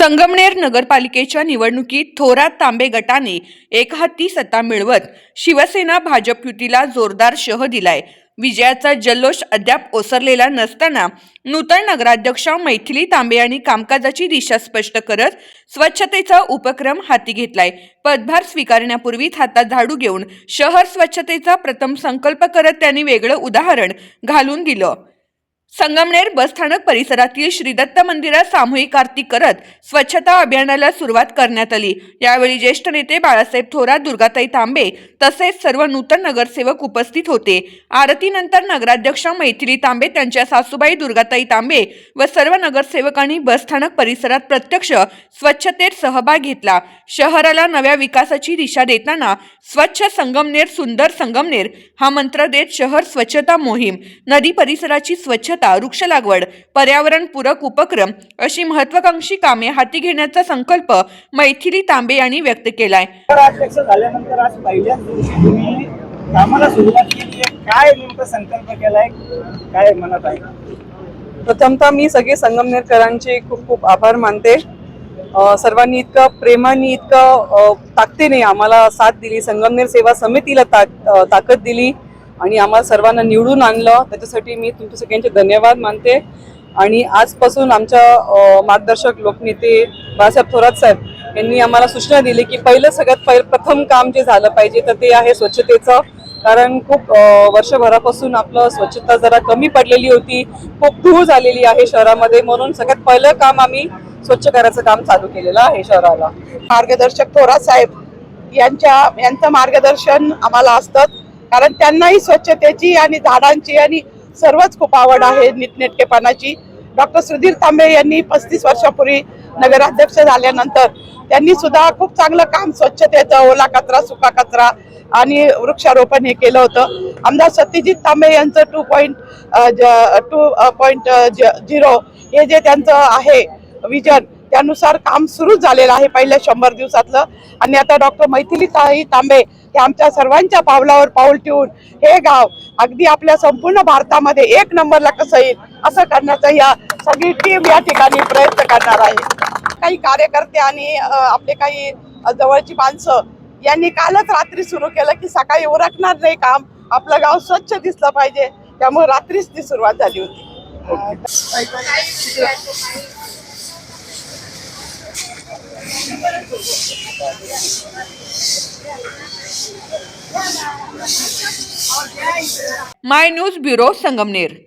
संगमनेर नगरपालिकेच्या निवडणुकीत थोरात तांबे गटाने एकहाती सत्ता मिळवत शिवसेना भाजप युतीला जोरदार शह दिलाय. विजयाचा जल्लोष अद्याप ओसरलेला नसताना नूतन नगराध्यक्षा मैथिली तांबे यांनी कामकाजाची दिशा स्पष्ट करत स्वच्छतेचा उपक्रम हाती घेतलाय. पदभार स्वीकारण्यापूर्वीच हातात झाडू घेऊन शहर स्वच्छतेचा प्रथम संकल्प करत त्यांनी वेगळं उदाहरण घालून दिलं. संगमनेर बसस्थानक परिसरातील श्री दत्त मंदिरात सामूहिक आरती करत स्वच्छता अभियानाला सुरुवात करण्यात आली. यावेळी ज्येष्ठ नेते बाळासाहेब थोरात दुर्गाताई तांबे तसेच सर्व नूतन नगरसेवक उपस्थित होते. आरतीनंतर नगराध्यक्ष मैथिली तांबे त्यांच्या सासूबाई दुर्गाताई तांबे व सर्व नगरसेवकांनी बसस्थानक परिसरात प्रत्यक्ष स्वच्छतेत सहभाग घेतला. शहराला नव्या विकासाची दिशा देताना स्वच्छ संगमनेर सुंदर संगमनेर हा मंत्र देत शहर स्वच्छता मोहीम नदी परिसराची स्वच्छता वृक्ष लागवड पर्यावरणपूरक उपक्रम अशी महत्वाकांक्षी कामे हाती घेण्याचा संकल्प मैथिली तांबे यांनी व्यक्त केलाय. अध्यक्ष झाल्यानंतर आज पहिल्याच दिवशी तुम्ही कामाला सुरुवात केली आहे. काय नेमकं संकल्प केलाय? काय मनात आहे? प्रथमतः मी सगळे संगमनेरकरांचे खूप खूप आभार मानते. सर्वांनी इतकं प्रेमाने इतकं ताकदीने आम्हाला साथ दिली. संगमनेर सेवा समितीला ताक ताकद दिली. आणि आम्हाला सर्वांना निवडून आणलं. त्याच्यासाठी मी तुमच्या सगळ्यांचे धन्यवाद मानते. आणि आजपासून आमच्या मार्गदर्शक लोकनेते बाळासाहेब थोरात साहेब यांनी आम्हाला सूचना दिली की पहिलं सगळ्यात पहिलं प्रथम काम जे झालं पाहिजे तर ते आहे स्वच्छतेचं. कारण खूप वर्षभरापासून आपलं स्वच्छता जरा कमी पडलेली होती. खूप धूळ झालेली आहे शहरामध्ये. म्हणून सगळ्यात पहिलं काम आम्ही स्वच्छ करायचं काम चालू केलेलं आहे शहराला. मार्गदर्शक थोरात साहेब यांच्या यांचं मार्गदर्शन आम्हाला असतं कारण त्यांनाही स्वच्छतेची आणि झाडांची आणि सर्वच खूप आवड आहे नीटनेटकेपणाची. डॉक्टर सुधीर तांबे यांनी पस्तीस वर्षापूर्वी नगराध्यक्ष झाल्यानंतर त्यांनी सुद्धा खूप चांगलं काम स्वच्छतेचं ओला कचरा सुका कचरा आणि वृक्षारोपण हे केलं होतं. आमदार सत्यजित तांबे यांचं two point two point zero हे जे त्यांचं आहे विजन त्यानुसार काम सुरू झालेलं आहे पहिल्या शंभर दिवसातलं. आणि आता डॉक्टर मैथिली ताई तांबे हे आमच्या सर्वांच्या पावलावर पाऊल ठेवून हे गाव अगदी आपल्या संपूर्ण भारतामध्ये एक नंबरला कसं येईल असं करण्याचा या सगळी टीम या ठिकाणी प्रयत्न करणार आहे. काही कार्यकर्ते आणि आपले काही जवळची माणसं यांनी कालच रात्री सुरू केलं की सकाळी उरकणार नाही काम. आपलं गाव स्वच्छ दिसलं पाहिजे. त्यामुळे रात्रीच ती सुरुवात झाली होती. My news bureau Sangamner.